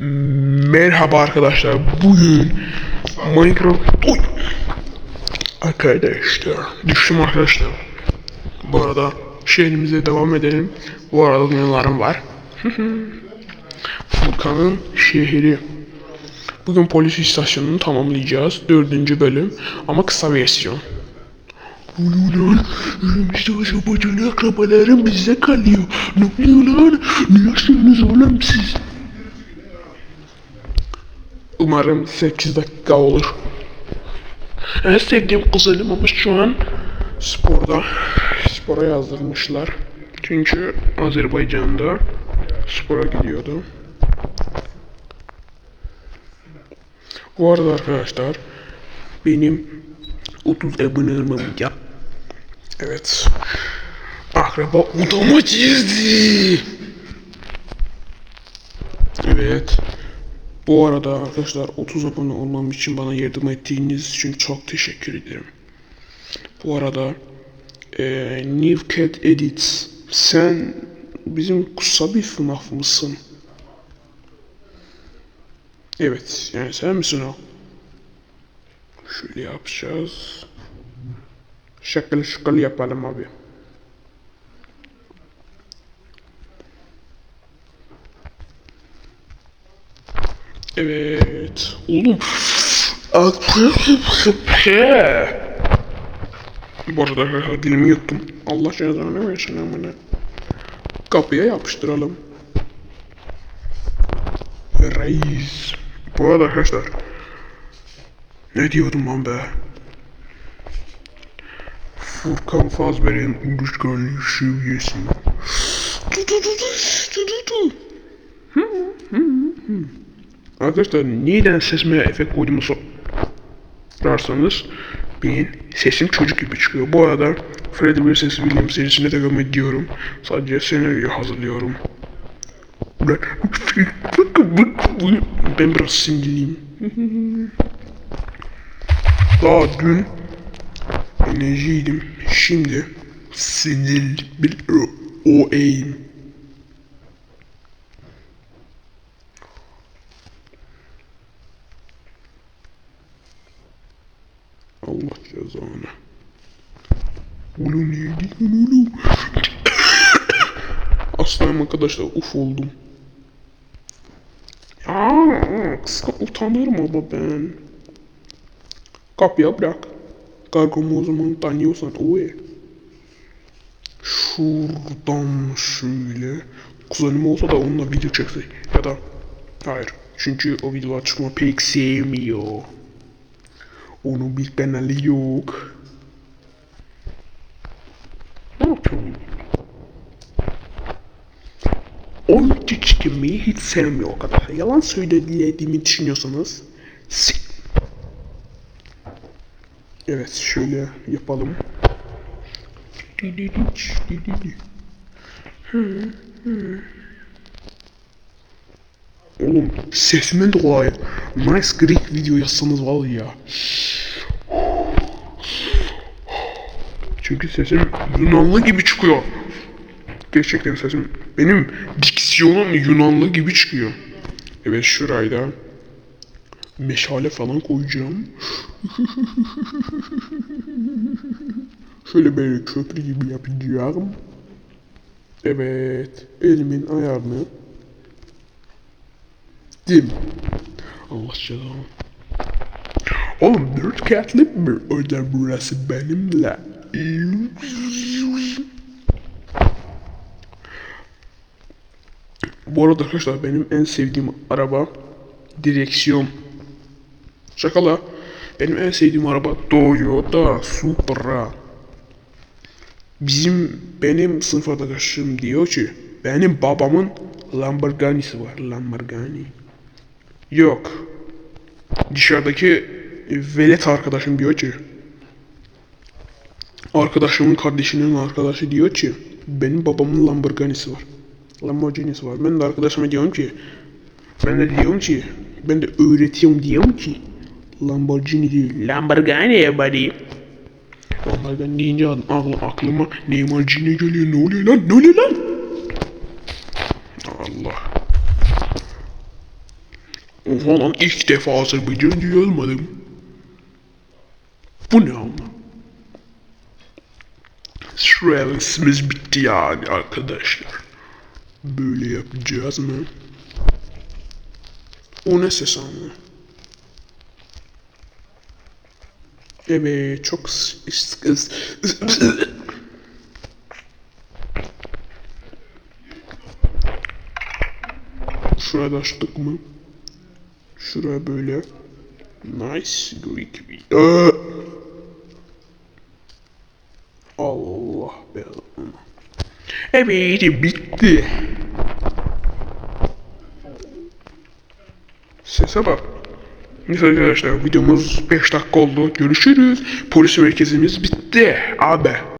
Merhaba arkadaşlar. Bugün Minecraft Oy! Arkadaşlar düştüm arkadaşlar. Bu arada şehrimize devam edelim. Bu arada dünyalarım var. Furkan'ın şehri. Bugün polis istasyonunu tamamlayacağız. Dördüncü bölüm ama kısa versiyon. Oluyor lan? Önümüzde şapacılı akrabalarım bize kalıyor. Ne oluyor lan? Ne yaşıyorsunuz oğlum siz? Umarım 8 dakika olur. En sevdiğim kuzenim ama şu an sporda. Spora yazdırmışlar. Çünkü Azerbaycan'da spora gidiyordu. Bu arada arkadaşlar benim 30 abone olmam ya. Evet. Akraba odama girdi. Evet. Bu arada arkadaşlar 30 abone olmam için bana yardım ettiğiniz için çok teşekkür ederim. Bu arada eee New Cat Edits sen bizim kısa bir FNAF mısın? Evet yani sen misin o? Şöyle yapacağız. Şakıl şakıl yapalım abi. Evet. Oğlum. Bu arada dilimi yuttum. Allah cezanı versin amına. Kapıya yapıştıralım. Reis. Bu arada arkadaşlar. Ne diyordum lan be? Furkan Fazber'in unutkanlık seviyesi. Tu tu tu tu tu tu. Arkadaşlar neden sesime efekt koyduğumu sorarsanız benim sesim çocuk gibi çıkıyor. Bu arada Freddy vs. William serisine devam ediyorum. Sadece senaryoyu hazırlıyorum. Ben biraz sinirliyim. Daha dün enerjiydim. Şimdi sinir bir o, Allah cezanı. Oğlum neydi lan oğlum? Aslanım arkadaşlar uf oldum. Ya kıska utanırım ama ben. Kapıya bırak. Kargomu o zaman tanıyorsan oy. Şuradan şöyle. Kuzenim olsa da onunla video çeksek. Ya da hayır. Çünkü o videolar çıkma pek sevmiyor. Onun bir kanalı yok. Onu çıkmayı hiç sevmiyor o kadar. Yalan söylediğimi düşünüyorsanız si Evet şöyle yapalım. Oğlum sesimin dolayı nice Greek video yazsanız var ya. Çünkü sesim Yunanlı gibi çıkıyor. Gerçekten sesim benim diksiyonum Yunanlı gibi çıkıyor. Evet şurayı da meşale falan koyacağım. Şöyle böyle köprü gibi yapacağım. Evet. Elimin ayarını. Dim. Allah cezanı. Oğlum dört katlı bir oda burası benimle. Bu arada arkadaşlar benim en sevdiğim araba direksiyon. Şakala. Benim en sevdiğim araba Toyota Supra. Bizim benim sınıf arkadaşım diyor ki benim babamın Lamborghini'si var. Lamborghini. Yok. Dışarıdaki velet arkadaşım diyor ki arkadaşımın kardeşinin arkadaşı diyor ki benim babamın Lamborghini'si var. Lamborghini'si var. Ben de arkadaşıma diyorum ki ben de diyorum ki ben de öğretiyorum diyorum ki Lamborghini değil Lamborghini buddy. Lamborghini deyince aklı, aklıma Neymar'cine geliyor. Ne oluyor lan? Ne oluyor lan? Allah. Oha lan ilk defa Azerbaycan diye yazmadım. Bu ne ama? Surrealistimiz bitti yani arkadaşlar. Böyle yapacağız mı? O ne ses ama? Evet çok s- s- s- Şurada açtık mı? Şuraya böyle. Nice. Greek. Aa! Allah belanı. Evet bitti. Sese bak. Neyse arkadaşlar videomuz 5 dakika oldu. Görüşürüz. Polis merkezimiz bitti. Abi.